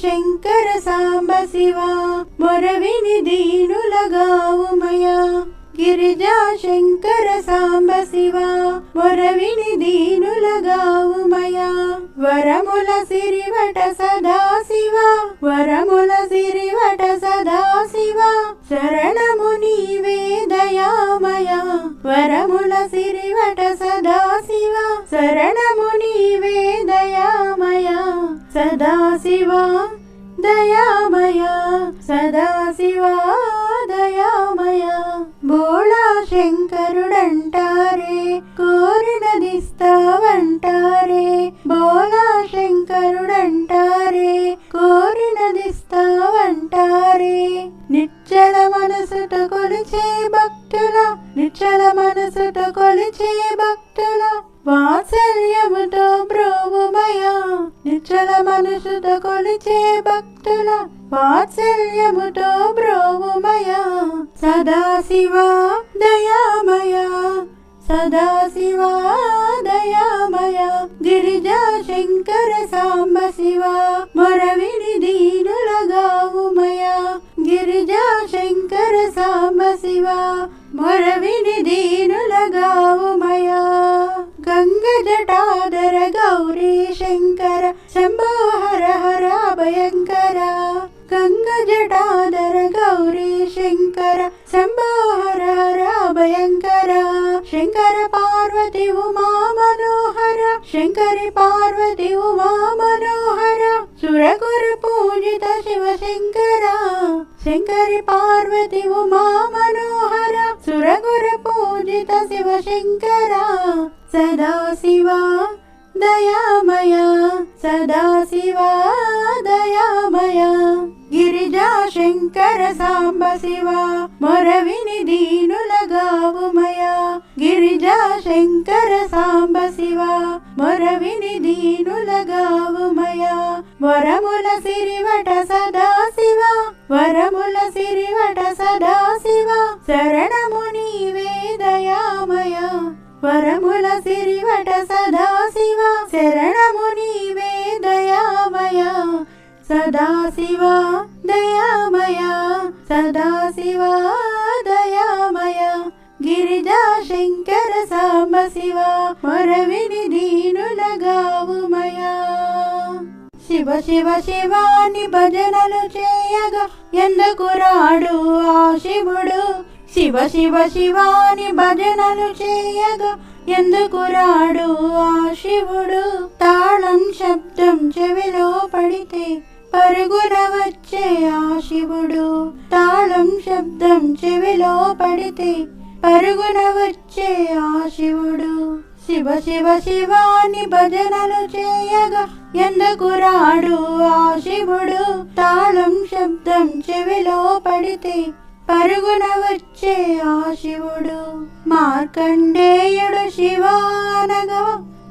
శంకర సాంబ శివ మొరవిని దీనులగావుమయా గిరిజా శంకర సాంబ శివ మొరవిని దీనులగావుమయా వరముల సిరివట సదా శివ వరముల సిరి దయామయా సదా శివ బోళా శంకరుడంటారే కోరినదిస్తావంటారే. బోళా శంకరుడంటారే కోరినదిస్తావంటారే. నిచ్చల మనసుట కొలిచే భక్తుల నిచ్చల మనసుట కొలిచే భక్తుల. వాత్సల్యముతో బ్రోవుమయా నిచ్చల మనసుట కొలిచే భక్తుల. వాత్సల్యముతో బ్రోవుమయా సదాశివా దయామయ సదాశివా దయామయ గిరిజా శంకర సాంబ శివ మొరవిని దీనులగావుమయ గిరిజా శంకర సాంబ శివ మొరవిని దీనులగావుమయ. గంగ జటాధర గౌరీ శంకర శంభో శంకర శంభో హర హర భయంకర శంకర పార్వతి ఉమా మనోహర శంకరి పార్వతి ఉమా మనోహర సురగుర పూజిత శివ శంకర శంకరి పార్వతి ఉమా మనోహర సురగుర పూజిత శివ శంకర సదా శివ దయామయ గిరిజా శంకర సాంబ శివ మొరవిని దీనులగావుమయ గిరిజా శంకర సాంబ శివ మొరవిని దీనులగావుమయ వరముల సిరివట సదా శివ వరముల సిరివట సదా శివ. శరణము నీవే దయామయ. వరముల సిరివట సదా శివ శరణము నీవే సదాశివా దయామయ సదా దయామయ. గిరిజా శంకర సాంబ శివ మొరవిని దీనులగావుమయా శివ శివ శివాని భజనలు చేయగా ఎందుకు రాడు ఆ శివుడు? శివ శివ శివాని భజనలు చేయగా ఎందుకు రాడు ఆ శివుడు? తాళం శబ్దం చెవిలో పడితే పరుగున వచ్చే ఆ శివుడు తాళం శబ్దం చెవిలో పడితే పరుగున వచ్చే ఆ శివుడు శివ శివ శివాని భజనలు చేయగా ఎందుకు రాడు ఆ శివుడు? తాళం శబ్దం చెవిలో పడితే పరుగున వచ్చే ఆ శివుడు మార్కండేయుడు శివానగా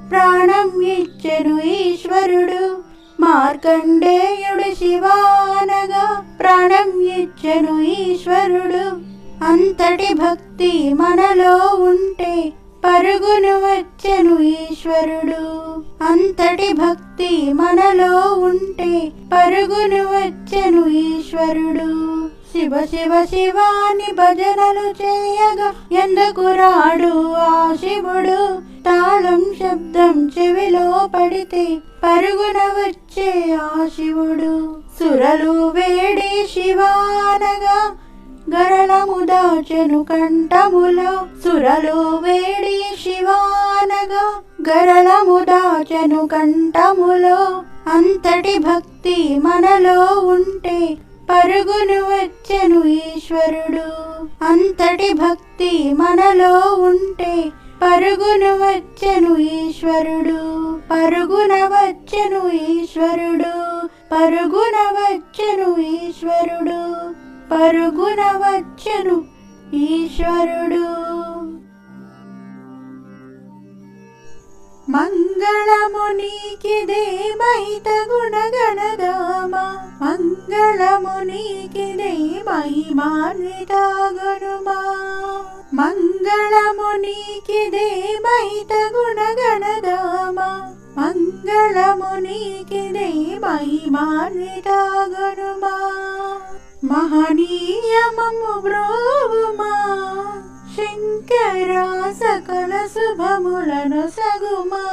ప్రాణం ఇచ్చెను ఈశ్వరుడు. మార్కండేయుడు శివానగా ప్రాణం ఇచ్చను ఈశ్వరుడు. అంతటి భక్తి మనలో ఉంటే పరుగును వచ్చెను ఈశ్వరుడు. అంతటి భక్తి మనలో ఉంటే పరుగును వచ్చెను ఈశ్వరుడు. శివ శివ శివాని భజనలు చేయగా ఎందుకు రాడు ఆ శివుడు? తాళం శబ్దం చెవిలో పడితే పరుగున వచ్చే ఆ శివుడు. సురలు వేడి శివానగా గరళము దాచెను కంఠములో సురలు వేడి శివానగా గరళము దాచెను కంఠములో అంతటి భక్తి మనలో ఉంటే పరుగును వచ్చెను ఈశ్వరుడు. అంతటి భక్తి మనలో ఉంటే పరుగును వచ్చెను ఈశ్వరుడు. పరుగున వచ్చెను ఈశ్వరుడు. పరుగున వచ్చెను ఈశ్వరుడు. పరుగున వచ్చెను ఈశ్వరుడు. మంగళము నీకిదే మహిత గుణగణదామ మంగళము నీకిదే మహిమాన్విత గుణమా మంగళము నీకిదే మహిత గుణగణదామ. మంగళము నీకిదే మహిమాన్వితాగనుమా మహనీయమము బ్రోవుమా. శంకరా సకల శుభములను సగుమా.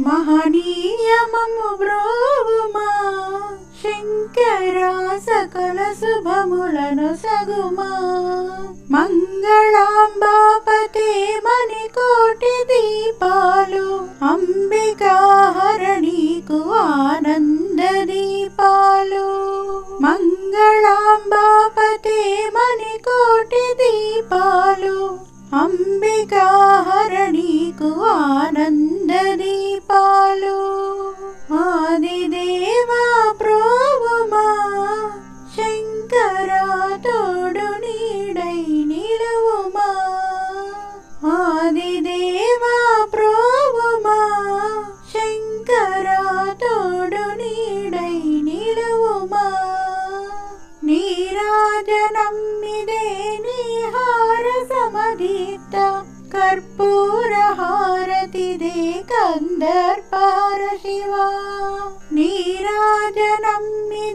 మహనీయమము బ్రోవుమా. శుభములను సగుమా. कर्पूर हारतिदे कन्दर् पर्शिवा नीराजनं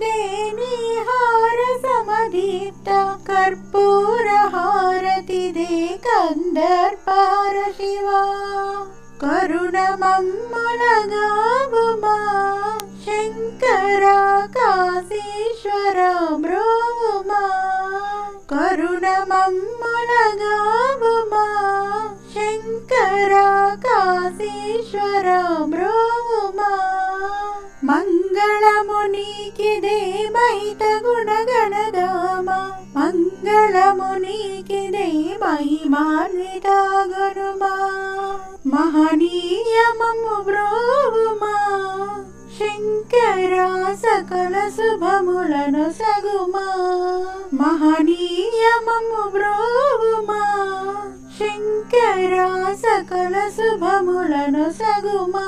दे निहार समदीप्त कर्पूर हारतिदे कन्दर् पारशिवा करुण ब्रोमा करुणमम्मलगा కాశీశ్వర బ్రోమా మంగళమునికిదే మహిత గుణగణదామా మంగళమునికిదే మహిమాన్వితాగనుమా. మహనీయమము బ్రోవుమా శంకర సకల శుభములను సగుమా. మహనీయమము బ్రోవుమా శంకర సకల శుభములను సగుమా